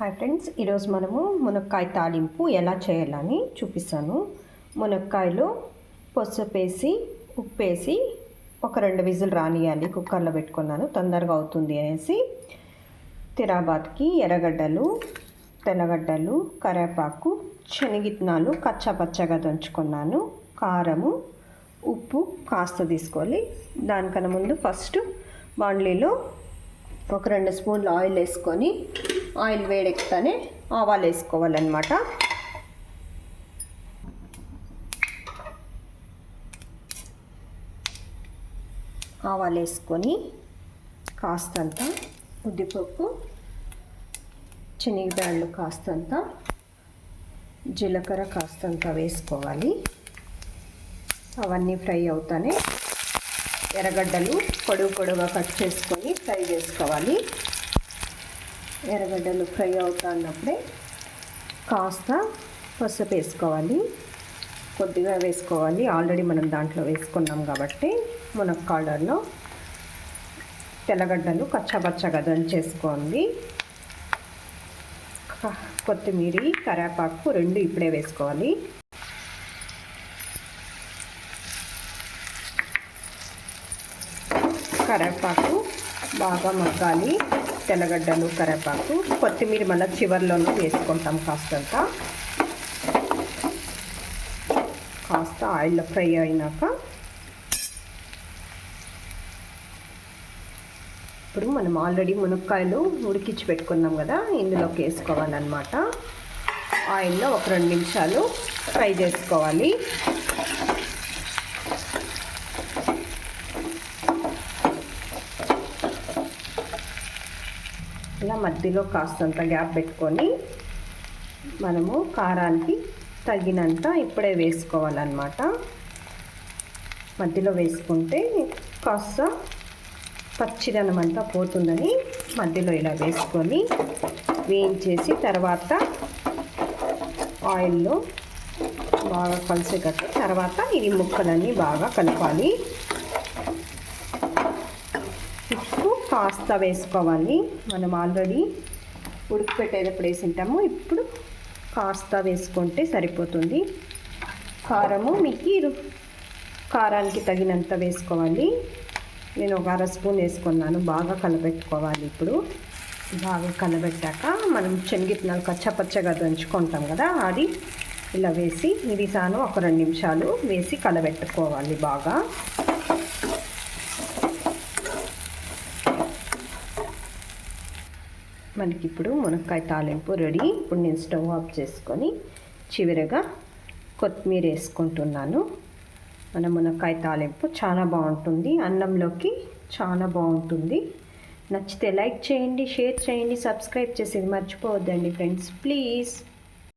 Hi friends ఈరోజు మనము మునక్కాయ తాలింపు ఎలా చేయాలని చూపిస్తాను. మునక్కాయలో పసుపేసి ఉప్పేసి ఉప్పు వేసి ఒక రెండు విజిల్ రానియాలి కుక్కర్లో పెట్టుకున్నాను తొందరగా అవుతుంది అనేసి. తిరాబాద్కి ఎర్రగడ్డలు తెల్లగడ్డలు కరేపాకు శనగిత్తనాలు కచ్చా పచ్చగా దంచుకున్నాను. కారము ఉప్పు కాస్త తీసుకోవాలి. దానికన్నా ముందు ఫస్ట్ బాండ్లీలో ఒక రెండు స్పూన్లు ఆయిల్ వేసుకొని ఆయిల్ వేడెక్కుతానే ఆవాలు వేసుకోవాలన్నమాట. ఆవాలు వేసుకొని కాస్తంత ఉద్దిపప్పు శనగబ్యాళ్ళు కాస్తంత జీలకర్ర కాస్తంత వేసుకోవాలి. అవన్నీ ఫ్రై అవుతానే ఎర్రగడ్డలు పొడుగు పొడుగా కట్ చేసుకొని ఫ్రై చేసుకోవాలి. ఎర్రగడ్డలు ఫ్రై అవుతున్నప్పుడే కాస్త పసుపు వేసుకోవాలి. కొద్దిగా వేసుకోవాలి. ఆల్రెడీ మనం దాంట్లో వేసుకున్నాం కాబట్టి మునక్కాడలో తెల్లగడ్డలు కచ్చబచ్చగా దంచేసుకోండి. కొత్తిమీర కరేపాకు రెండు ఇప్పుడే వేసుకోవాలి. కరేపాకు బాగా మగ్గాలి. తెల్లగడ్డలు కరేపాకు కొత్తిమీర మళ్ళీ చివరిలోనూ వేసుకుంటాం కాస్తంత. కాస్త ఆయిల్లో ఫ్రై అయినాక ఇప్పుడు మనం ఆల్రెడీ మునక్కాయలు ఉడికించి పెట్టుకున్నాం కదా ఇందులోకి వేసుకోవాలన్నమాట. ఆయిల్లో ఒక రెండు నిమిషాలు ఫ్రై చేసుకోవాలి. ఇలా మధ్యలో కాస్తంత గ్యాప్ పెట్టుకొని మనము కారానికి తగినంత ఇప్పుడే వేసుకోవాలన్నమాట. మధ్యలో వేసుకుంటే కాస్త పచ్చిదనం అంతా పోతుందని మధ్యలో ఇలా వేసుకొని వేయించేసి తర్వాత ఆయిల్లో బాగా కలిసేటట్టు తర్వాత ఈ ముక్కలన్నీ బాగా కలపాలి. కాస్త వేసుకోవాలి. మనం ఆల్రెడీ ఉడికిపెట్టేటప్పుడు వేసింటాము. ఇప్పుడు కాస్త వేసుకుంటే సరిపోతుంది. కారము మీకు కారానికి తగినంత వేసుకోవాలి. నేను ఒక అర స్పూన్ వేసుకున్నాను. బాగా కలబెట్టుకోవాలి ఇప్పుడు. బాగా కలబెట్టాక మనం శనగిత్తనాలు కచ్చపచ్చగా దంచుకుంటాం కదా అది ఇలా వేసి ఇది సాను ఒక రెండు నిమిషాలు వేసి కలబెట్టుకోవాలి బాగా. మనకి ఇప్పుడు మునక్కాయ తాలింపు రెడీ. ఇప్పుడు నేను స్టవ్ ఆఫ్ చేసుకొని చివరిగా కొత్తిమీర వేసుకుంటున్నాను. మన మునక్కాయ తాలింపు చాలా బాగుంటుంది. అన్నంలోకి చాలా బాగుంటుంది. నచ్చితే లైక్ చేయండి షేర్ చేయండి సబ్స్క్రైబ్ చేసేది మర్చిపోవద్దండి ఫ్రెండ్స్. ప్లీజ్.